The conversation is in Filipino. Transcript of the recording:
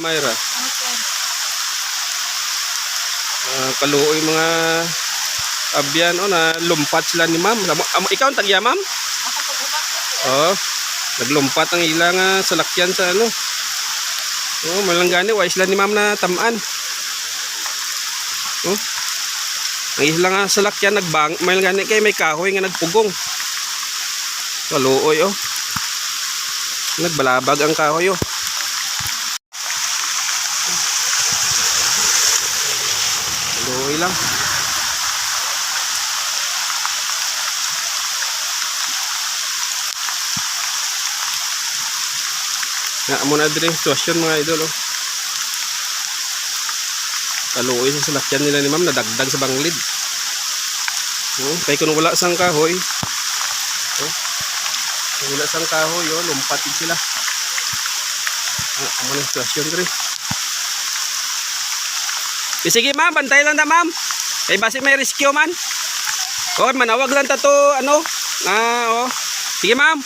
Myra, sir? uh, kaluoy mga abyan o na lumpat sila ni ma'am. Amo- ikaw ang tagya ma'am? Oo. Naglumpat ang ilang uh, salakyan sa ano. Oo, malang gani. Wais sila ni ma'am na tamaan. Oh. Ang ilang nga salakyan nagbang. Malang gani kay may kahoy nga nagpugong. Kaluoy oh. Nagbalabag ang kahoy oh. Kaluoy lang. Na amo na dire sitwasyon mga idol oh. Kaluoy sa salakyan nila ni ma'am nadagdag sa banglid. Oh, kay kung wala sang kahoy. Oh. Kung wala sang kahoy oh, lumpatid sila. Ah, amo na sitwasyon dire. Eh, sige ma'am, bantay lang na ma'am. Kay basi may rescue man. Oh, manawag lang ta to ano. Ah, oh. Sige ma'am.